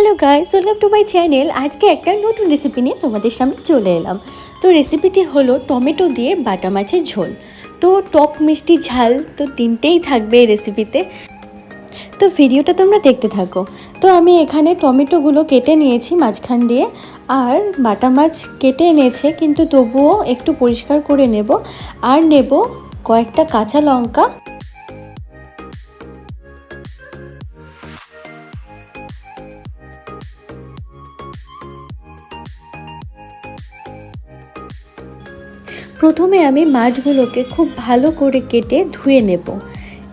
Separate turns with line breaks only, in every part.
Hello guys welcome to my channel আজকে একটা নতুন রেসিপি নিয়ে তোমাদের সামনে চলে এলাম। তো রেসিপিটি হলো টমেটো দিয়ে বাটা মাছের ঝোল। তো টক মিষ্টি ঝাল তো তিনটেই থাকবে এই রেসিপিতে তো ভিডিওটা তোমরা দেখতে থাকো। তো আমি এখানে টমেটোগুলো কেটে নিয়েছি মাঝখান দিয়ে। আর বাটা মাছ কেটে এনেছে, কিন্তু তবুও একটু পরিষ্কার করে নেব। আর নেব কয়েকটা কাঁচা লঙ্কা। প্রথমে আমি মাছগুলোকে খুব ভালো করে কেটে ধুয়ে নেব।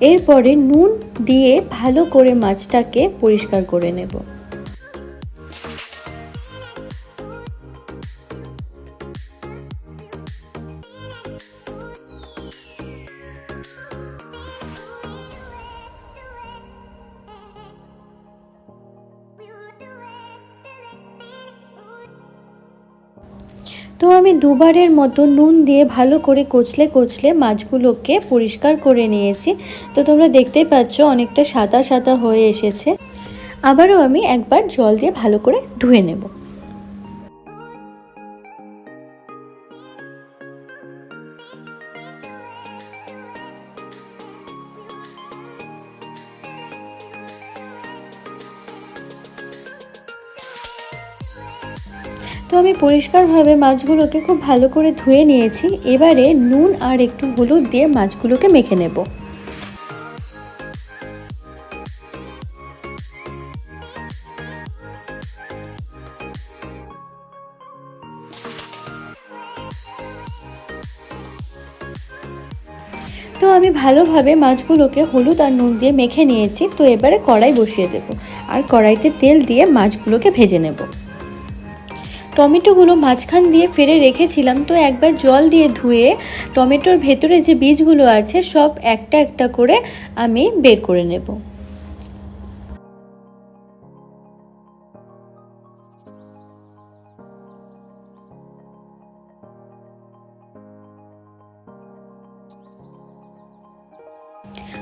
এরপরে নুন দিয়ে ভালো করে মাছটাকে পরিষ্কার করে নেব। তো আমি দুবারের মতো নুন দিয়ে ভালো করে কচলে কচলে মাছগুলোকে পরিষ্কার করে নিয়েছি। তো তোমরা দেখতেই পাচ্ছ অনেকটা সাদা সাদা হয়ে এসেছে। আবারও আমি একবার জল দিয়ে ভালো করে ধুয়ে নেব। তো আমি পরিষ্কারভাবে মাছগুলোকে খুব ভালো করে ধুয়ে নিয়েছি। এবারে নুন আর একটু হলুদ দিয়ে মাছগুলোকে মেখে নেব। তো আমি ভালোভাবে মাছগুলোকে হলুদ আর নুন দিয়ে মেখে নিয়েছি। তো এবারে কড়াই বসিয়ে দেব। আর কড়াইতে তেল দিয়ে মাছগুলোকে ভেজে নেব। টমেটোগুলো মাঝখান দিয়ে ফেলে রেখেছিলাম, তো একবার জল দিয়ে ধুয়ে টমেটোর ভেতরে যে বীজগুলো আছে সব একটা একটা করে আমি বের করে নেব।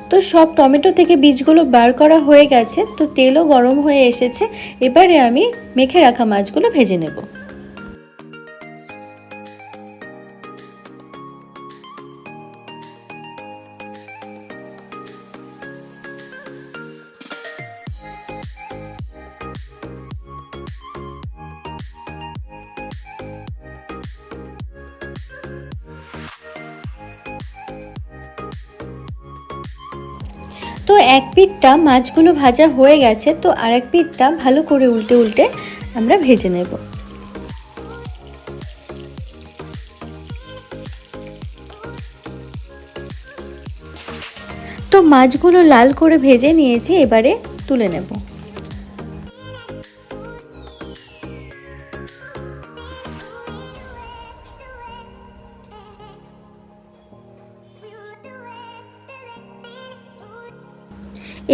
তো সব টমেটো থেকে বীজগুলো বার করা হয়ে গেছে, তো তেলও গরম হয়ে এসেছে, এবারে আমি মেখে রাখা মাছগুলো ভেজে নেব। তো এক পিঠটা মাছগুলো ভাজা হয়ে গেছে, তো আর এক পিঠটা ভালো করে উল্টে উল্টে আমরা ভেজে নেব। তো মাছগুলো লাল করে ভেজে নিয়েছি, এবারে তুলে নেব।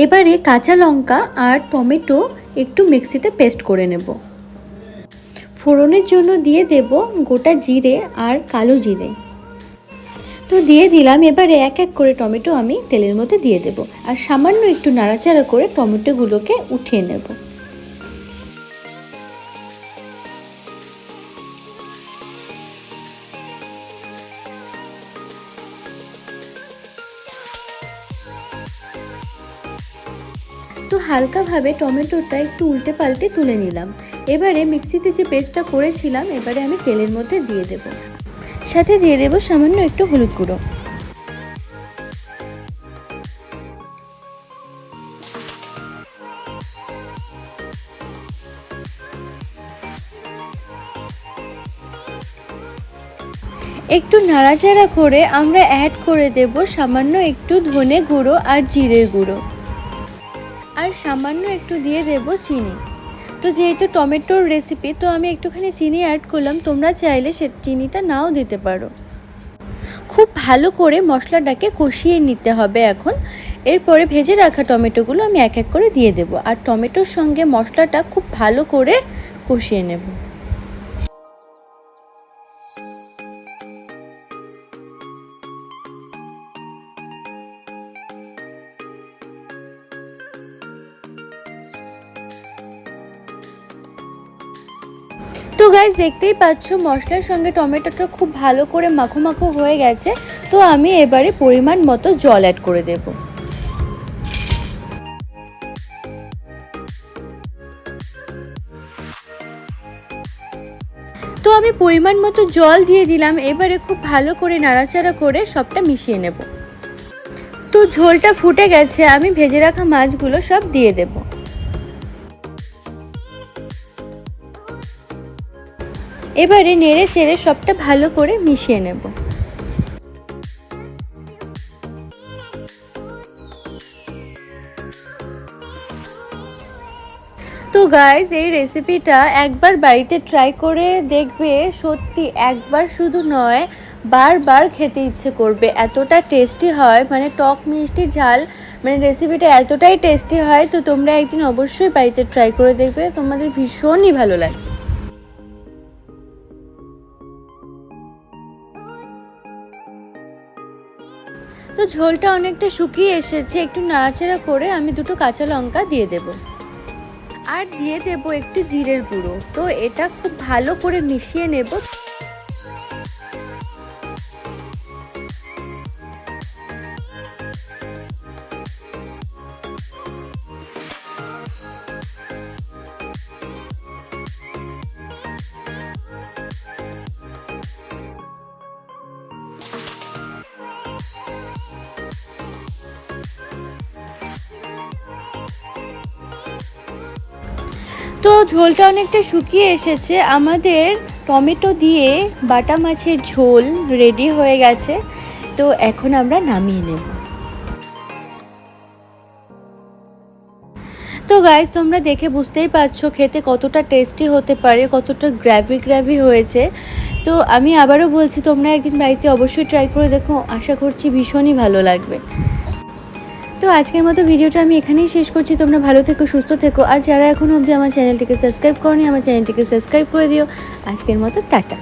এবারে কাঁচা লঙ্কা আর টমেটো একটু মিক্সিতে পেস্ট করে নেব। ফোড়নের জন্য দিয়ে দেব গোটা জিরে আর কালো জিরে। তো দিয়ে দিলাম, এবারে এক এক করে টমেটো আমি তেলের মধ্যে দিয়ে দেব। আর সামান্য একটু নাড়াচাড়া করে টমেটোগুলোকে উঠিয়ে নেব। তো হালকাভাবে টমেটোটা একটু উল্টে পাল্টে তুলে নিলাম। এবারে মিক্সিতে যে পেস্টটা করেছিলাম, এবারে আমি তেলের মধ্যে দিয়ে দেব। সাথে দিয়ে দেব সামান্য একটু হলুদ গুঁড়ো। একটু নাড়াচাড়া করে আমরা অ্যাড করে দেব সামান্য একটু ধনে গুঁড়ো আর জিরের গুঁড়ো। আর সামান্য একটু দিয়ে দেব চিনি। তো যেহেতু টমেটোর রেসিপি তো আমি একটুখানি চিনি অ্যাড করলাম, তোমরা চাইলে সে চিনিটা নাও দিতে পারো। খুব ভালো করে মশলাটাকে কষিয়ে নিতে হবে এখন। এরপরে ভেজে রাখা টমেটোগুলো আমি এক এক করে দিয়ে দেব। আর টমেটোর সঙ্গে মশলাটা খুব ভালো করে কষিয়ে নেব। তো গাইজ দেখতেই পাচ্ছ, মশলার সঙ্গে টমেটোটা খুব ভালো করে মাখো মাখো হয়ে গেছে। তো আমি এবারে পরিমাণ মতো জল অ্যাড করে দেব। তো আমি পরিমাণ মতো জল দিয়ে দিলাম, এবারে খুব ভালো করে নাড়াচাড়া করে সবটা মিশিয়ে নেব। তো ঝোলটা ফুটে গেছে, আমি ভেজে রাখা মাছগুলো সব দিয়ে দেবো। এবারে নেড়ে চেড়ে সবটা ভালো করে মিশিয়ে নেব। তো গাইজ এই রেসিপিটা একবার বাড়িতে ট্রাই করে দেখবে, সত্যি একবার শুধু নয়, বারবার খেতে ইচ্ছে করবে। এতটা টেস্টি হয় মানে টক মিষ্টি ঝাল মানে রেসিপিটা এতটাই টেস্টি হয়, তো তোমরা একদিন অবশ্যই বাড়িতে ট্রাই করে দেখবে, তোমাদের ভীষণই ভালো লাগবে। ঝোলটা অনেকটা শুকিয়ে এসেছে, একটু নাড়াচাড়া করে আমি দুটো কাঁচা লঙ্কা দিয়ে দেব। আর দিয়ে দেব একটু জিরের গুঁড়ো। তো এটা খুব ভালো করে মিশিয়ে নেব। তো ঝোলটা অনেকটা শুকিয়ে এসেছে। আমাদের টমেটো দিয়ে বাটা মাছের ঝোল রেডি হয়ে গেছে। তো এখন আমরা নামিয়ে নেব। তো গাইজ তোমরা দেখে বুঝতেই পারছ খেতে কতটা টেস্টি হতে পারে, কতটা গ্র্যাভি গ্র্যাভি হয়েছে। তো আমি আবারও বলছি, তোমরা একদিন বাড়িতে অবশ্যই ট্রাই করে দেখো। আশা করছি ভীষণই ভালো লাগবে। তো আজকের মতো ভিডিওটা আমি এখানেই শেষ করছি। তোমরা ভালো থেকো, সুস্থ থেকো। আর যারা এখনও অবধি আমার চ্যানেলটিকে সাবস্ক্রাইব করনি, আমার চ্যানেলটিকে সাবস্ক্রাইব করে দিও। আজকের মতো টাটা।